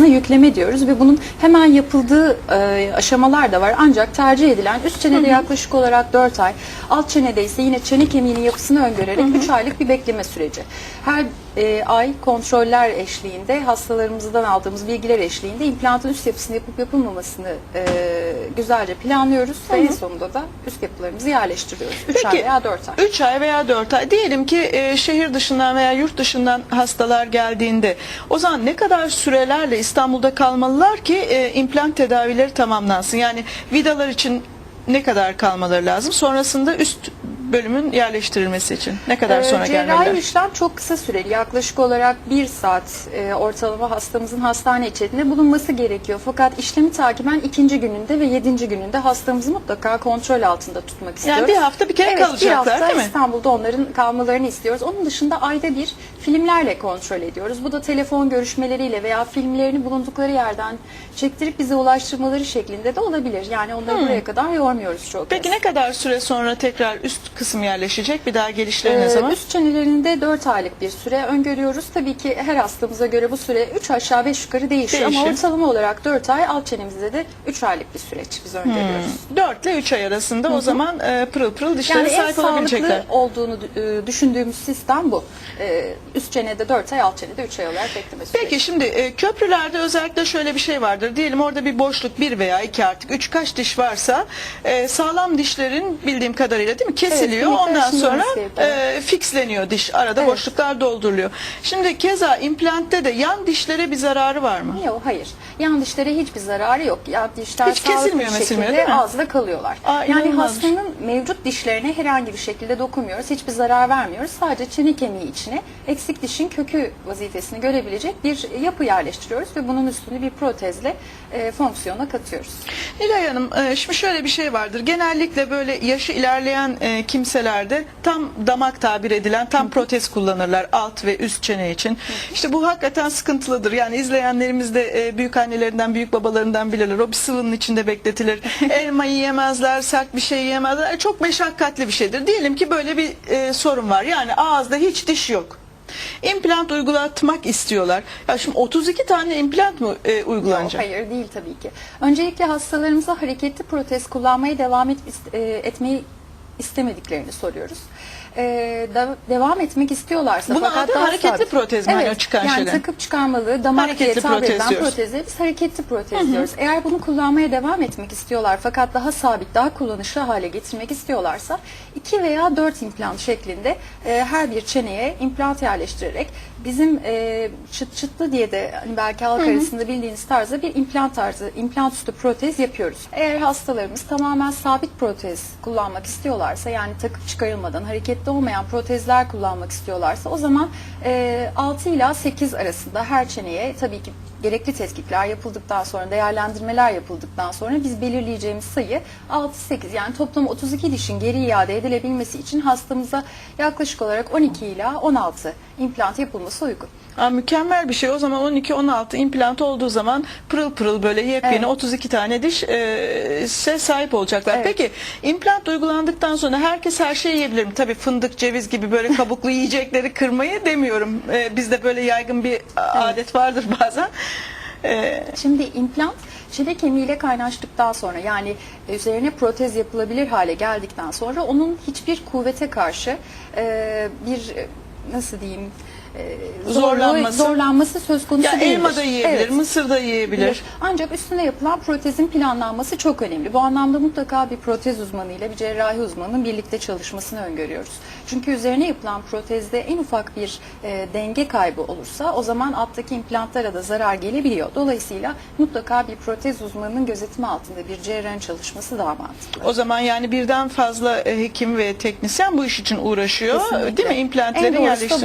yapısına yükleme diyoruz ve bunun hemen yapıldığı e, aşamalar da var. Ancak tercih edilen üst çenede yaklaşık olarak 4 ay, alt çenede ise yine çene kemiğinin yapısını öngörerek 3 aylık bir bekleme süreci. Her e, ay kontroller eşliğinde hastalarımızdan aldığımız bilgiler eşliğinde implantın üst yapısını yapıp yapılmamasını e, güzelce planlıyoruz ve en sonunda da üst yapılarımızı yerleştiriyoruz. 3 ay veya 4 ay. 3 ay veya 4 ay. Diyelim ki e, şehir dışından veya yurt dışından hastalar geldiğinde o zaman ne kadar sürelerle İstanbul'da kalmalılar ki e, implant tedavileri tamamlansın? Yani vidalar için ne kadar kalmaları lazım? Sonrasında üst bölümün yerleştirilmesi için ne kadar Ee, sonra cerrahi gelmeliler? işlem çok kısa süreli. Yaklaşık olarak bir saat e, ortalama hastamızın hastane içerisinde bulunması gerekiyor. Fakat işlemi takiben ikinci gününde ve yedinci gününde hastamızı mutlaka kontrol altında tutmak istiyoruz. Yani bir hafta bir kere evet, bir kalacaklar hafta değil mi? İstanbul'da onların kalmalarını istiyoruz. Onun dışında ayda bir filmlerle kontrol ediyoruz. Bu da telefon görüşmeleriyle veya filmlerini bulundukları yerden çektirip bize ulaştırmaları şeklinde de olabilir. Yani onları buraya kadar yormuyoruz çok Hmm. Peki ne kadar süre sonra tekrar üst kısım yerleşecek? Bir daha gelişleri ne Ee, zaman? Üst çenelerinde 4 aylık bir süre öngörüyoruz. Tabii ki her hastamıza göre bu süre 3 aşağı 5 yukarı değişiyor. Ama Değişir. ortalama olarak 4 ay alt çenemizde de 3 aylık bir süreç biz öngörüyoruz. 4 ile 3 ay arasında o zaman e, pırıl pırıl dişlere Yani en sahip olabilecekler. sağlıklı olduğunu e, düşündüğümüz sistem bu. E, Üst çenede 4 ay, alt çenede 3 ay olarak bekleme süreci. Peki şimdi e, köprülerde özellikle şöyle bir şey vardır. Diyelim orada bir boşluk bir veya iki artık üç kaç diş varsa e, sağlam dişlerin bildiğim kadarıyla değil mi kesiliyor. Evet, Ondan aşınması sonra gerekiyor. e, fixleniyor diş. Arada Evet. boşluklar dolduruluyor. Şimdi keza implantte de yan dişlere bir zararı var mı? Yok hayır. Yan dişlere hiçbir zararı yok. Yan dişler Hiç kesilmiyor, şekilde değil mi? ağızda kalıyorlar. Aa, yani inanılmazmış. hastanın mevcut dişlerine herhangi bir şekilde dokunmuyoruz. Hiçbir zarar vermiyoruz. Sadece çene kemiği içine eksik dişin kökü vazifesini görebilecek bir yapı yerleştiriyoruz ve bunun üstünde bir protezle e, fonksiyona katıyoruz. Nilay Hanım e, şimdi şöyle bir şey vardır. Genellikle böyle yaşı ilerleyen e, kimselerde tam damak tabir edilen tam protez kullanırlar alt ve üst çene için. İşte bu hakikaten sıkıntılıdır. Yani izleyenlerimiz de e, büyük annelerinden büyük babalarından bilirler. O bir sıvının içinde bekletilir. Elma yiyemezler, sert bir şey yiyemezler. Çok meşakkatli bir şeydir. Diyelim ki böyle bir e, sorun var. Yani ağızda hiç diş yok. İmplant uygulatmak istiyorlar. Ya şimdi 32 tane implant mı e, Yok, uygulanacak? hayır değil tabii ki. Öncelikle hastalarımıza hareketli protez kullanmaya devam et, e, etmeyi istemediklerini soruyoruz. E, da- devam etmek istiyorlarsa Bunun fakat adı daha hareketli sabit- protez mi? Hani Evet, çıkan yani şeyler. takıp çıkarmalı damak Hareketli diye tabir edilen protezleri biz hareketli protez diyoruz. Eğer bunu kullanmaya devam etmek istiyorlar fakat daha sabit, daha kullanışlı hale getirmek istiyorlarsa 2 veya 4 implant şeklinde e, her bir çeneye implant yerleştirerek bizim e, çıt çıtlı diye de hani belki halk arasında bildiğiniz tarzda bir implant tarzı, implant üstü protez yapıyoruz. Eğer hastalarımız tamamen sabit protez kullanmak istiyorlarsa yani takıp çıkarılmadan hareketli olmayan protezler kullanmak istiyorlarsa o zaman e, 6 ila 8 arasında her çeneye tabii ki gerekli tetkikler yapıldıktan sonra, değerlendirmeler yapıldıktan sonra biz belirleyeceğimiz sayı 6-8 yani toplam 32 dişin geri iade edilebilmesi için hastamıza yaklaşık olarak 12 ila 16 implant yapılması uygun. Aa, mükemmel bir şey. O zaman 12-16 implant olduğu zaman pırıl pırıl böyle yepyeni Evet. 32 tane diş e, sahip olacaklar. Evet. Peki implant uygulandıktan sonra herkes her şeyi yiyebilir mi? Tabii fındık, ceviz gibi böyle kabuklu yiyecekleri kırmayı demiyorum. E, bizde böyle yaygın bir adet vardır bazen. E, Şimdi implant çene kemiğiyle kaynaştıktan sonra yani üzerine protez yapılabilir hale geldikten sonra onun hiçbir kuvvete karşı e, bir e, nasıl diyeyim e, zorluğu- Zorlanması. zorlanması söz konusu ya değildir. elma da yiyebilir, Evet. mısır da yiyebilir. Bilir. Ancak üstüne yapılan protezin planlanması çok önemli. Bu anlamda mutlaka bir protez uzmanıyla bir cerrahi uzmanın birlikte çalışmasını öngörüyoruz. Çünkü üzerine yapılan protezde en ufak bir e, denge kaybı olursa o zaman alttaki implantlara da zarar gelebiliyor. Dolayısıyla mutlaka bir protez uzmanının gözetimi altında bir cerrahın çalışması daha mantıklı. O zaman yani birden fazla e, hekim ve teknisyen bu iş için uğraşıyor. Kesinlikle. Değil mi? En İmplantlerin